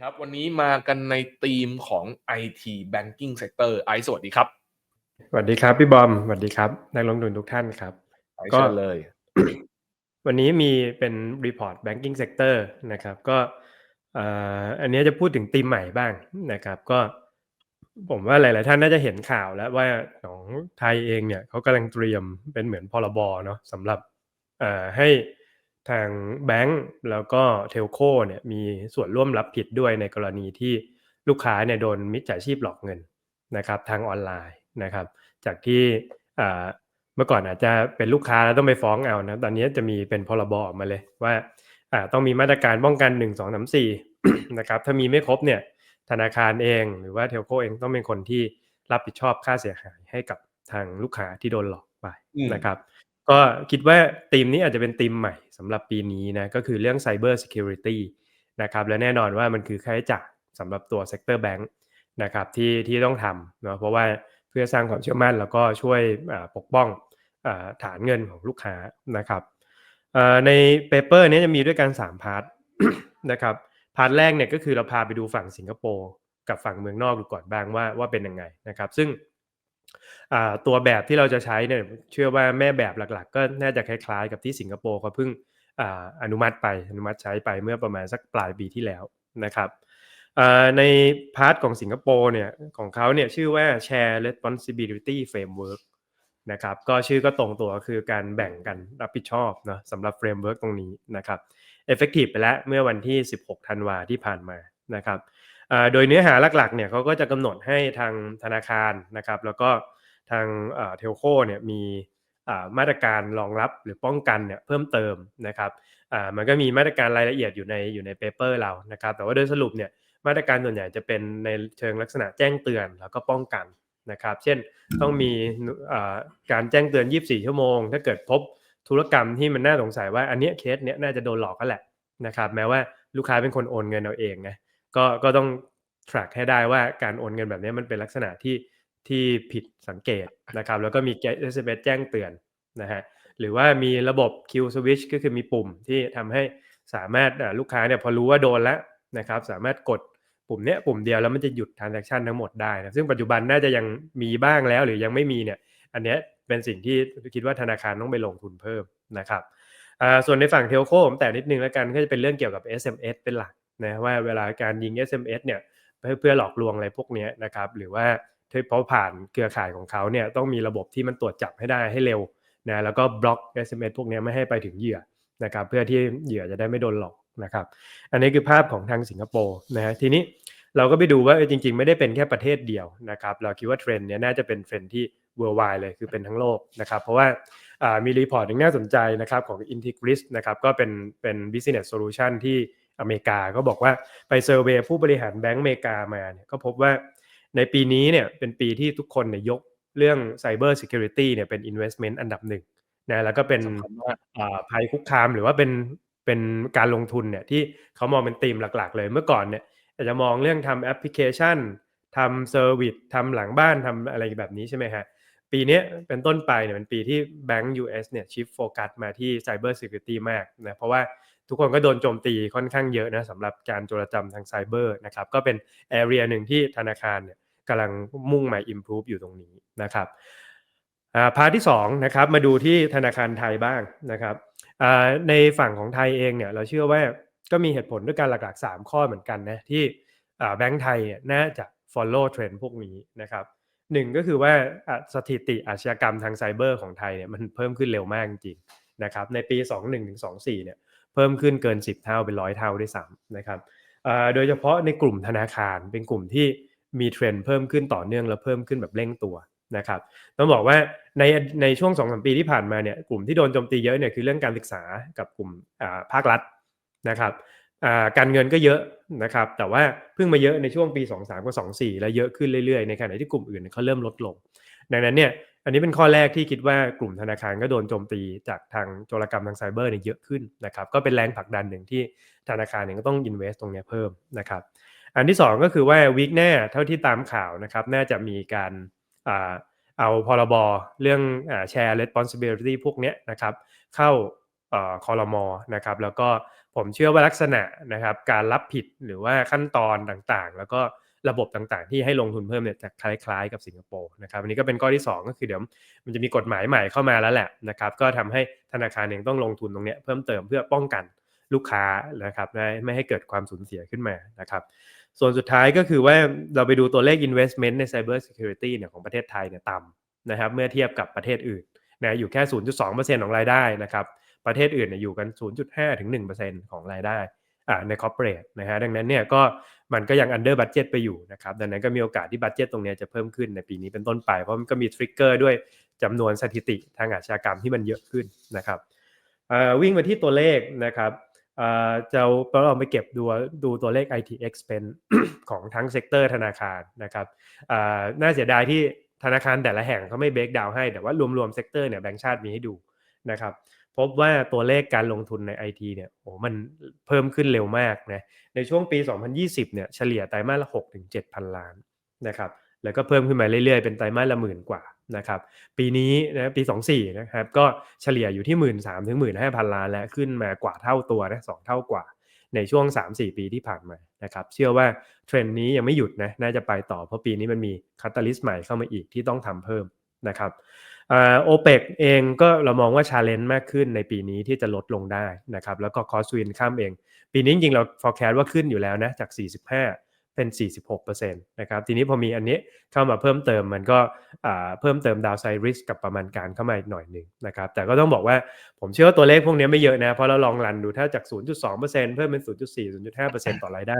ครับ วันนี้มากันในธีมของ IT Banking Sector ไอซ์สวัสดีครับ สวัสดีครับ พี่บอม สวัสดีครับ นักลงทุนทุกท่านครับไอซ์ก็เชิญเลย วันนี้มีเป็น report banking sector นะครับ ก็เอ่ออันนี้จะพูดถึงธีมใหม่บ้างนะครับ ก็ผมว่าหลาย ๆ ท่านน่าจะเห็นข่าวแล้วว่าของไทยเองเนี่ยเขากำลังเตรียมเป็นเหมือนพรบเนาะสำหรับเอ่อให้ ทางแบงก์แล้วก็เทลโคเนี่ยมีส่วนร่วมรับผิดด้วยในกรณีที่ลูกค้าเนี่ยโดนมิจฉาชีพหลอกเงินนะครับทางออนไลน์นะครับจากที่อ่าเมื่อก่อนอาจจะเป็นลูกค้าแล้วต้องไปฟ้องเอานะตอนนี้จะมีเป็นพรบออกมาเลยว่าอ่าต้องมีมาตรการป้องกัน 1 2 3 4นะครับถ้ามีไม่ครบเนี่ยธนาคารเองหรือว่าเทลโคเองต้องเป็นคนที่รับผิดชอบค่าเสียหายให้กับทางลูกค้าที่โดนหลอกไปอืมนะครับ ก็คิดว่าธีมนี้อาจจะเป็นธีมใหม่สำหรับปีนี้นะก็คือเรื่อง Cyber Security นะครับและแน่นอนว่ามันคือค่าใช้จ่ายสำหรับตัว Sector Bank นะครับที่ที่ต้องทำเนาะเพราะว่าเพื่อสร้างความเชื่อมั่น แล้วก็ช่วยปกป้องอฐานเงินของลูกค้านะครับในเปเปอร์นี้จะมีด้วยกัน3พาร์ทนะครับพาร์ทแรกเนี่ยก็คือเราพาไปดูฝั่งสิงคโปร์กับฝั่งเมืองนอกดูก่อนบ้างว่าว่าเป็นยังไงนะครับ ซึ่ง ตัวแบบที่เราจะใช้เนี่ยเชื่อว่าแม่แบบหลักๆ ก็น่าจะคล้ายๆ กับที่สิงคโปร์เขาเพิ่งออนุมัติไปอนุมัติใช้ไปเมื่อประมาณสักปลายปีที่แล้วนะครับในพาร์ทของสิงคโปร์เนี่ยของเขาเนี่ยชื่อว่า Share Responsibility Framework นะครับก็ชื่อก็ตรงตัวคือการแบ่งกันรับผิดชอบเนอะสำหรับเฟรมเวิร์กตรงนี้นะครับ Effective ไปแล้วเมื่อวันที่ 16 ธันวาที่ผ่านมานะครับโดยเนื้อหาหลักๆเนี่ยเขาก็จะกำหนดให้ทางธนาคารนะครับ แล้วก็ ทางเทลโคเนี่ยมีมาตรการรองรับหรือป้องกันเนี่ยเพิ่มเติมนะครับมันก็มีมาตรการรายละเอียดอยู่ในอยู่ในเปเปอร์เรานะครับ แต่ว่าโดยสรุปเนี่ยมาตรการส่วนใหญ่จะเป็นในเชิงลักษณะแจ้งเตือนแล้วก็ป้องกันนะครับ เช่นต้องมีการแจ้งเตือน 24 ชั่วโมง ถ้าเกิดพบธุรกรรมที่มันน่าสงสัยว่าอันเนี้ยเคสเนี้ยน่าจะโดนหลอกก็แหละนะครับ แม้ว่าลูกค้าเป็นคนโอนเงินเอาเองนะก็ก็ต้อง track ให้ได้ว่าการโอนเงินแบบนี้มันเป็นลักษณะที่ ที่ผิดสังเกตนะครับ แล้วก็มี SMS แจ้งเตือนนะฮะหรือว่ามีระบบ Q switch ก็คือมีปุ่มที่ทำให้สามารถลูกค้าเนี่ยพอรู้ว่าโดนแล้วนะครับ สามารถกดปุ่มเนี้ยปุ่มเดียวแล้วมันจะหยุด transaction ทั้งหมดได้นะซึ่งปัจจุบันน่าจะยังมีบ้างแล้วหรือยังไม่มีเนี่ยอันเนี้ยเป็นสิ่งที่คิดว่าธนาคารต้องไปลงทุนเพิ่มนะครับส่วนในฝั่งเทลโคผมแต่นิดนึงแล้วกันก็จะเป็นเรื่องเกี่ยวกับ SMS เป็นหลักนะว่าเวลาการยิง SMS เนี่ยเพื่อเพื่อหลอกลวงอะไรพวกนี้นะครับหรือว่า เพราะผ่านเครือข่ายของเขาเนี่ยต้องมีระบบที่มันตรวจจับให้ได้ให้เร็วนะแล้วก็บล็อก SMS พวกนี้ไม่ให้ไปถึงเหยื่อนะครับเพื่อที่เหยื่อจะได้ไม่โดนหลอกนะครับอันนี้คือภาพของทางสิงคโปร์นะฮะทีนี้เราก็ไปดูว่าจริง ๆ ไม่ได้เป็นแค่ประเทศเดียวนะครับเราคิดว่าเทรนด์เนี้ยน่าจะเป็นเทรนด์ที่ worldwide เลยคือเป็นทั้งโลกนะครับเพราะว่าอ่ามีรีพอร์ตหนึ่งน่าสนใจนะครับของ Integris นะครับก็เป็นเป็น business solution ที่อเมริกาก็บอกว่าไปเซอร์เวยผู้บริหารแบงก์อเมริกามาเนี่ยก็พบว่า ในปีนี้เนี่ยเป็นปีที่ทุกคนเนี่ยยกเรื่อง cyber security เนี่ยเป็น investment อันดับหนึ่งนะแล้วก็เป็นสำคัญมากอ่าภัยคุกคามหรือว่าเป็นเป็นการลงทุนเนี่ยที่เขามองเป็นธีมหลักๆ เลยเมื่อก่อนเนี่ยอาจจะมองเรื่องทำแอปพลิเคชันทำเซอร์วิสทำหลังบ้านทำอะไรแบบนี้ใช่ไหมฮะปีเนี้ยเป็นต้นไปเนี่ยเป็นปีที่แบงก์ US เนี่ยชิฟโฟกัสมาที่ Cyber Security มากนะเพราะว่า ทุกคนก็โดนโจมตีค่อนข้างเยอะนะสำหรับการโจรกรรมทางไซเบอร์นะครับก็เป็น area หนึ่งที่ธนาคารเนี่ยกำลังมุ่งมา improve อยู่ตรงนี้นะครับอ่าพาที่2นะครับมาดูที่ธนาคารไทยบ้างนะครับอ่าในฝั่งของไทยเองเนี่ยเราเชื่อว่าก็มีเหตุผลด้วยกันหลักๆ 3 ข้อเหมือนกันนะที่อ่าแบงก์ไทยเนี่ยน่าจะ follow trend พวกนี้นะครับหนึ่งก็คือว่าอะสถิติอาชญากรรมทางไซเบอร์ของไทยเนี่ยมันเพิ่มขึ้นเร็วมากจริงๆนะครับในปี 21ถึง24เนี่ย เพิ่มขึ้นเกิน 10 เท่าเป็นร้อยเท่าด้วยซ้ำนะครับโดยเฉพาะในกลุ่มธนาคารเป็นกลุ่มที่มีเทรนด์เพิ่มขึ้นต่อเนื่องและเพิ่มขึ้นแบบเร่งตัวนะครับต้องบอกว่าในในช่วง2อสปีที่ผ่านมาเนี่ยกลุ่มที่โดนโจมตีเยอะเนี่ยคือเรื่องการศึกษากับกลุ่มอ่าภาครัฐนะครับ การเงินก็เยอะนะครับ แต่ว่าเพิ่งมาเยอะในช่วงปี 2 3กับ2 4 แล้วเยอะขึ้นเรื่อยๆ ในขณะที่กลุ่มอื่นเขาเริ่มลดลง ดังนั้นเนี่ยอันนี้เป็นข้อแรกที่คิดว่ากลุ่มธนาคารก็โดนโจมตีจากทางโจรกรรมทางไซเบอร์เนี่ยเยอะขึ้นนะครับก็เป็นแรงผลักดันหนึ่งที่ธนาคารเนี่ยก็ต้อง invest ตรงนี้เพิ่มนะครับอันที่สองก็คือว่าวีคหน้าเท่าที่ตามข่าวนะครับน่าจะมีการเอาพรบเรื่องแชร์ responsibility พวกเนี้ยนะครับเข้าเอ่อคอรมอนะครับแล้วก็ ผมเชื่อว่าลักษณะนะครับการรับผิดหรือว่าขั้นตอนต่างๆ แล้วก็ระบบต่างๆ ที่ให้ลงทุนเพิ่มเนี่ยจะคล้ายๆ กับสิงคโปร์นะครับอันนี้ก็เป็นข้อที่ 2 ก็คือเดี๋ยวมันจะมีกฎหมายใหม่เข้ามาแล้วแหละนะครับก็ทำให้ธนาคารเองต้องลงทุนตรงเนี้ยเพิ่มเติมเพื่อป้องกันลูกค้านะครับไม่ไม่ให้เกิดความสูญเสียขึ้นมานะครับส่วนสุดท้ายก็คือว่าเราไปดูตัวเลข investment ใน cyber security เนี่ยของประเทศไทยเนี่ยต่ำนะครับเมื่อเทียบกับประเทศอื่นนะอยู่แค่ 0.2%ของรายได้นะครับ ประเทศอื่นเนี่ยอยู่กัน 0.5ถึง1%ของรายได้ใน corporate นะฮะดังนั้นเนี่ยก็มันก็ยัง under budget ไปอยู่นะครับดังนั้นก็มีโอกาสที่ budget ตรงเนี้ยจะเพิ่มขึ้นในปีนี้เป็นต้นไป เพราะมันก็มี trigger ด้วยจำนวนสถิติทางอาชญากรรมที่มันเยอะขึ้นนะครับวิ่งมาที่ตัวเลขนะครับจะเราไปเก็บดูดูตัวเลข IT expense ของทั้งเซกเตอร์ธนาคารนะครับน่าเสียดายที่ธนาคารแต่ละแห่งเขาไม่เบรกดาวให้ แต่ว่ารวมๆเซกเตอร์เนี่ยแบงก์ชาติมีให้ดูนะครับ พบว่าตัวเลขการลงทุนใน IT เนี่ยโอ้มันเพิ่มขึ้นเร็วมากนะในช่วงปี 2020 เนี่ยเฉลี่ยไตรมาสละ 6 ถึง 7,000 ล้านนะครับแล้วก็เพิ่มขึ้นมาเรื่อยๆ เป็นไตรมาสละหมื่นกว่านะครับปีนี้นะปี 24 นะครับก็เฉลี่ยอยู่ที่ 1 3 0 0 0ถึง15,000ล้านแล้วขึ้นมากว่าเท่าตัวนะสองเท่ากว่าในช่วง 3-4 ปีที่ผ่านมานะครับเชื่อว่าเทรนด์นี้ยังไม่หยุดนะน่าจะไปต่อเพราะปีนี้มันมีคาตาลิสต์ใหม่เข้ามาอีกที่ต้องทำเพิ่มนะครับ โอเปกเองก็เรามองว่าชาเลนจ์มากขึ้นในปีนี้ที่จะลดลงได้นะครับแล้วก็คอสวินข้ามเอง ปีนี้จริงๆเรา forecast ว่าขึ้นอยู่แล้วนะจาก 45 เป็น 46%นะครับทีนี้พอมีอันนี้เข้ามาเพิ่มเติมมันก็เพิ่มเติมดาวไซริสกับประมาณการเข้ามาอีกหน่อยหนึ่งนะครับแต่ก็ต้องบอกว่าผมเชื่อว่าตัวเลขพวกนี้ไม่เยอะนะเพราะเราลองรันดูถ้าจาก 0.2%เพิ่มเป็น 0.4 0.5%ต่อรายได้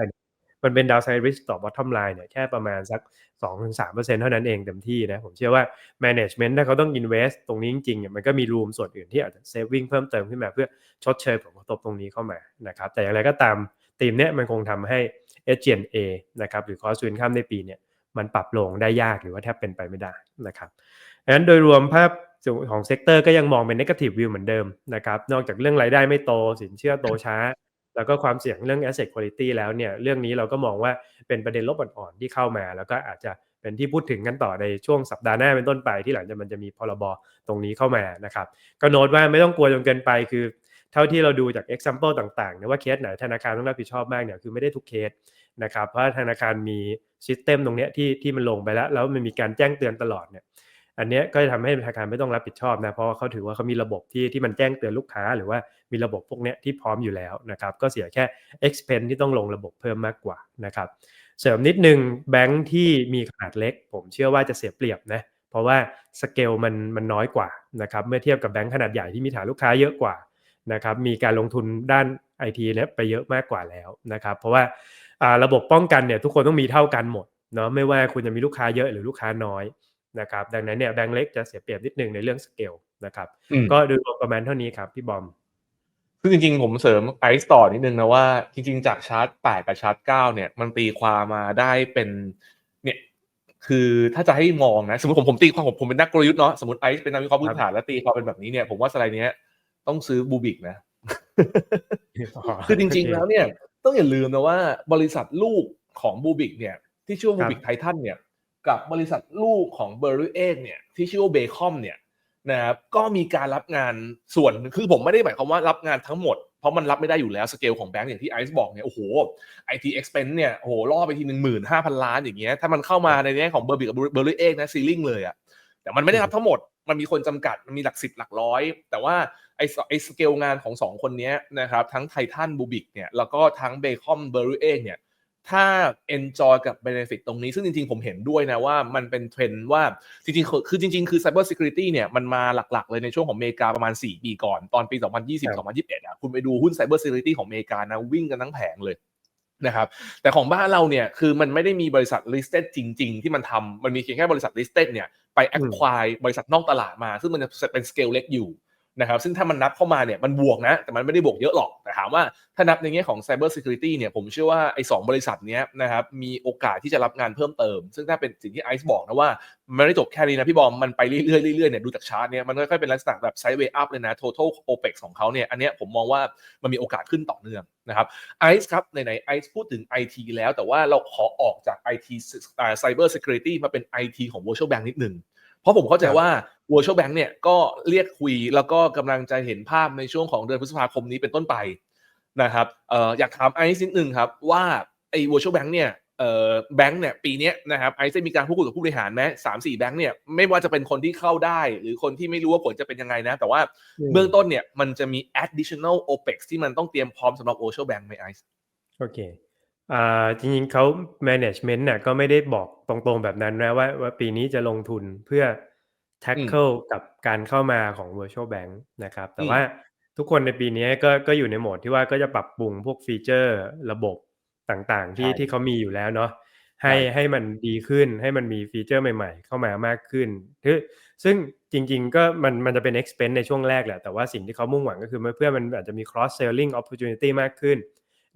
มันเป็นดาวไซริสต่อบอททอมไลน์เนี่ยแค่ประมาณสัก 2-3%เท่านั้นเองเต็มที่นะผมเชื่อว่า Management ถ้าเขาต้อง invest ตรงนี้จริงๆเนี่ยมันก็มีรูมส่วนอื่นที่อาจจะ saving เพิ่มเติมขึ้นมาเพื่อชดเชยผลกระทบตรงนี้เข้ามานะครับแต่อย่างไรก็ตามทีมเนี้ยมันคงทำให้ SG&A นะครับหรือ cost to income ในปีเนี่ยมันปรับลงได้ยากหรือว่าแทบเป็นไปไม่ได้นะครับดังนั้นโดยรวมภาพของเซกเตอร์ก็ยังมองเป็น negative view เหมือนเดิมนะครับนอกจากเรื่องรายได้ไม่โตสินเชื่อโตช้า แล้วก็ความเสี่ยงเรื่อง asset quality แล้วเนี่ยเรื่องนี้เราก็มองว่าเป็นประเด็นลบอ่อนๆที่เข้ามา แล้วก็อาจจะเป็นที่พูดถึงกันต่อในช่วงสัปดาห์หน้าเป็นต้นไปที่หลังจากมันจะมีพรบตรงนี้เข้ามานะครับก็โน้ตว่าไม่ต้องกลัวจนเกินไปคือเท่าที่เราดูจาก example ต่างๆนะว่าเคสไหนธนาคารต้องรับผิดชอบมากเนี่ยคือไม่ได้ทุกเคสนะครับเพราะธนาคารมีซิสเต็มตรงเนี้ยที่ที่มันลงไปแล้ว แล้วมันมีการแจ้งเตือนตลอดเนี่ย อันนี้ก็จะทำให้ธนาคารไม่ต้องรับผิดชอบนะเพราะว่าเขาถือว่าเขามีระบบที่ที่มันแจ้งเตือนลูกค้า หรือว่ามีระบบพวกนี้ที่พร้อมอยู่แล้วนะครับก็เสียแค่ expense ที่ต้องลงระบบเพิ่มมากกว่านะครับเสริมนิดนึงแบงค์ที่มีขนาดเล็ก ผมเชื่อว่าจะเสียเปรียบนะเพราะว่าสเกลมันมันน้อยกว่านะครับเมื่อเทียบกับแบงค์ขนาดใหญ่ที่มีฐานลูกค้าเยอะกว่านะครับมีการลงทุนด้าน IT เนี่ยไปเยอะมากกว่าแล้วนะครับเพราะว่าระบบป้องกันเนี่ยทุกคนต้องมีเท่ากันหมดเนาะไม่ว่าคุณจะมีลูกค้าเยอะหรือลูกค้าน้อย นะครับดังนั้นเนี่ยแบงก์เล็กจะเสียเปรียบนิดนึงในเรื่องสเกลนะครับก็โดยรวมประมาณเท่านี้ครับพี่บอมซึ่งจริงๆ ผมเสริมไอซ์ต่อนิดนึงนะว่าจริงๆ จากชาร์ต8กับชาร์ต9เนี่ยมันตีความมาได้เป็นเนี่ยคือถ้าจะให้มองนะสมมติผมผมตีความผมผมเป็นนักกลยุทธ์เนาะสมมติไอซ์เป็นนักวิเคราะห์พื้นฐานแล้วตีความเป็นแบบนี้เนี่ยผมว่าสไลด์นี้ต้องซื้อบูบิกนะคือจริงๆแล้วเนี่ยต้องอย่าลืมนะว่าบริษัทลูกของบูบิกเนี่ยที่ชื่อบูบิกไททันเนี่ย กับบริษัทลูกของเบอร์รี่เองเนี่ยที่ชื่อว่าเบคอมเนี่ยนะครับก็มีการรับงานส่วนคือผมไม่ได้หมายความว่ารับงานทั้งหมด เพราะมันรับไม่ได้อยู่แล้วสเกลของแบงก์อย่างที่ไอซ์บอกเนี่ยโอ้โหไอทีเอ็กซ์เพนเนี่ยโอ้โหล่อไปทีหนึ่งหมื่นห้าพันล้านอย่างเงี้ยถ้ามันเข้ามาในแง่ของเบอร์บิกับเบอร์รี่เองนะซีลิงเลยอะแต่มันไม่ได้รับทั้งหมดมันมีคนจำกัดมันมีหลักสิบหลักร้อย แต่ว่าไอไอสเกลงานของสองคนนี้นะครับทั้งไททันบูบิกเนี่ยแล้วก็ทั้งเบคอมเบอร์รี่เอเนี่ย ถ้า enjoy กับ benefit ตรงนี้ ซึ่งจริงๆ ผมเห็นด้วยนะว่ามันเป็นเทรนด์ว่าจริงๆ คือจริงๆ คือ cyber security เนี่ยมันมาหลักๆ เลยในช่วงของอเมริกาประมาณ 4 ปีก่อน ตอนปี 2020-2021อะคุณไปดูหุ้น cyber security ของอเมริกานะวิ่งกันทั้งแผงเลยนะครับแต่ของบ้านเราเนี่ยคือมันไม่ได้มีบริษัท listed จริง ๆ ที่มันทำมันมีเพียงแค่บริษัท listed เนี่ยไป acquire บริษัทนอกตลาดมา ซึ่งมันจะเป็น scale เล็กอยู่ นะครับซึ่งถ้ามันนับเข้ามาเนี่ยมันบวกนะ แต่มันไม่ได้บวกเยอะหรอก แต่ถามว่าถ้านับในแง่ของ Cyber Security เนี่ยผมเชื่อว่าไอ้สบริษัทนี้นะครับมีโอกาสที่จะรับงานเพิ่มเติม ซึ่งถ้าเป็นสิ่งที่ไอซ์บอกนะว่า มันไม่ได้จบแค่นี้นะพี่บอม มันไปเรื่อยๆเรื่อยๆเนี่ยดูจากชาร์ตเนี่ยมันค่อยๆเป็นลักษณะแบบไซด์เวย์อัพเลยนะ total opex ของเขาเนี่ยอันเนี้ยผมมองว่ามันมีโอกาสขึ้นต่อเนื่องนะครับไอซ์ครับไหนๆไอซ์พูดถึง IT แล้วแต่ว่าเราขอออกจาก IT Cyber Security มาเป็น IT ของ Virtual Bank นิดนึงเพ ราะผมเข้าใจว่า Virtual Bank เนี่ยก็เรียกคุยแล้วก็กำลังจะเห็นภาพในช่วงของเดือนพฤษภาคมนี้เป็นต้นไปนะครับเอ่ออยากถามไอซ์นิดนึงครับว่าไอ้ virtual bank เนี่ยเอ่อแบงค์เนี่ยปีเนี้ยนะครับไอซ์ได้มีการพูดคุยกับผู้บริหารไหมสามสี่แบงค์เนี่ยไม่ว่าจะเป็นคนที่เข้าได้ หรือคนที่ไม่รู้ว่าผลจะเป็นยังไงนะ แต่ว่าอืมเบื้องต้นเนี่ยมันจะมี additional opex ที่มันต้องเตรียมพร้อมสำหรับ virtual bank ไหมไอซ์โอเค อ่า จริง ๆ เขา management น่ะ ก็ไม่ได้บอกตรง ๆ แบบนั้นนะว่า ว่าปีนี้จะลงทุนเพื่อ tackle กับการเข้ามาของ virtual bank นะครับ แต่อืมว่าทุกคนในปีนี้ก็ ก็อยู่ในโหมดที่ว่า ก็จะปรับปรุงพวกฟีเจอร์ระบบต่าง ๆที่ใช่ที่เขามีอยู่แล้วเนาะให้ใช่ให้มันดีขึ้น ให้มันมีฟีเจอร์ใหม่ ๆ เข้ามามากขึ้นคือซึ่งจริง ๆ ก็มัน มันจะเป็น expense ในช่วงแรกแหละ แต่ว่าสิ่งที่เขามุ่งหวัง ก็คือเพื่อมันอาจจะมี cross selling opportunity มากขึ้น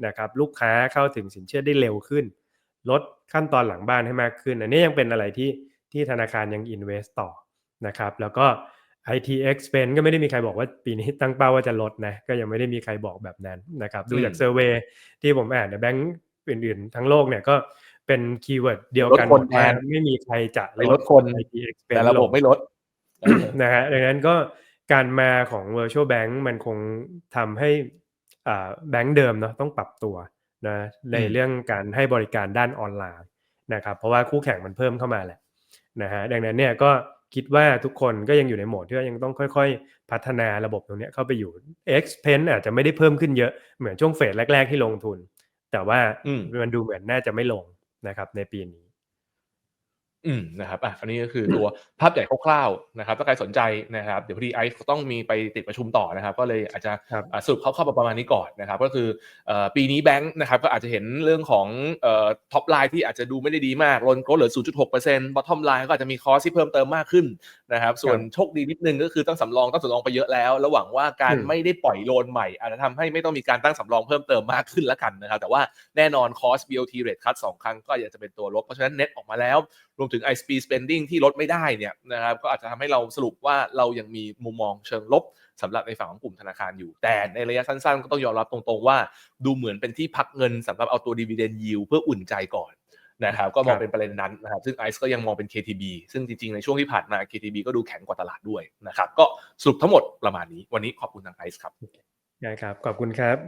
นะครับลูกค้าเข้าถึงสินเชื่อได้เร็วขึ้น ลดขั้นตอนหลังบ้านให้มากขึ้น อันนี้ยังเป็นอะไรที่ที่ธนาคารยัง invest ต่อนะครับแล้วก็ IT expense ก็ไม่ได้มีใครบอกว่าปีนี้ตั้งเป้าว่าจะลดนะก็ยังไม่ได้มีใครบอกแบบนั้นนะครับดูจากอืมเซอร์เวยที่ผมอ่านในแบงก์อื่นๆ ทั้งโลกเนี่ยก็เป็นคีย์เวิร์ดเดียวกันลดคนหมดว่าแทนไม่มีใครจะไปลดคน IT expense แต่ระบบลงไม่ลดเออนะฮะดังนั้นก็การมาของ virtual bank มันคงทำให้อ่า แบงก์เดิมเนาะต้องปรับตัวนะในอืมเรื่องการให้บริการด้านออนไลน์นะครับเพราะว่าคู่แข่งมันเพิ่มเข้ามาแหละนะฮะดังนั้นเนี่ยก็คิดว่าทุกคนก็ยังอยู่ในโหมดที่ว่ายังต้องค่อย ๆ พัฒนาระบบตรงเนี้ยเข้าไปอยู่ expense อาจจะไม่ได้เพิ่มขึ้นเยอะเหมือนช่วงเฟสแรก ๆ ที่ลงทุน แต่ว่าอืมมันดูเหมือนน่าจะไม่ลงนะครับในปีนี้ อืมนะครับอะอันนี้ก็คือตัวภาพใหญ่คร่าวๆนะครับถ้าใครสนใจนะครับเดี๋ยวพอดีไอซ์ต้องมีไปติดประชุมต่อนะครับ ก็เลยอาจจะครับอะสรุปคร่าวๆประมาณนี้ก่อนนะครับ ก็คือเอ่อปีนี้แบงค์นะครับก็อาจจะเห็นเรื่องของเอ่อท็อปไลน์ที่อาจจะดูไม่ได้ดีมากลนโกเหลือ 0.6%บอททอมไลน์ก็อาจจะมีคอสที่เพิ่มเติมมากขึ้นนะครับ ส่วนโชคดีนิดนึงก็คือตั้งสำรองตั้งสำรองไปเยอะแล้ว ระหวังว่าการอืมไม่ได้ปล่อยโลนใหม่ อาจจะทำให้ไม่ต้องมีการตั้งสำรองเพิ่มเติมมากขึ้นแล้วกันนะครับแต่ว่าแน่นอนคอส BOT rate cut สองครั้งก็อาจจะเป็นตัวลบเพราะฉะนั้น net ออกมาแล้วรวมถึง ISP spending ที่ลดไม่ได้เนี่ยนะครับก็อาจจะทำให้เราสรุปว่าเรายังมีมุมมองเชิงลบสำหรับในฝั่งของกลุ่มธนาคารอยู่ แต่ในระยะสั้นๆ ก็ต้องยอมรับตรงๆ ว่าดูเหมือนเป็นที่พักเงินสำหรับเอาตัว dividend yield เพื่ออุ่นใจก่อนนะครับก็มองเป็นประเด็นนั้นนะครับซึ่ง ICE ก็ยังมองเป็น KTB ซึ่งจริงๆ ในช่วงที่ผ่านมา KTB ก็ดูแข็งกว่าตลาดด้วยนะครับก็สรุปทั้งหมดประมาณนี้วันนี้ขอบคุณทาง ICE ครับนะครับ ขอบคุณครับ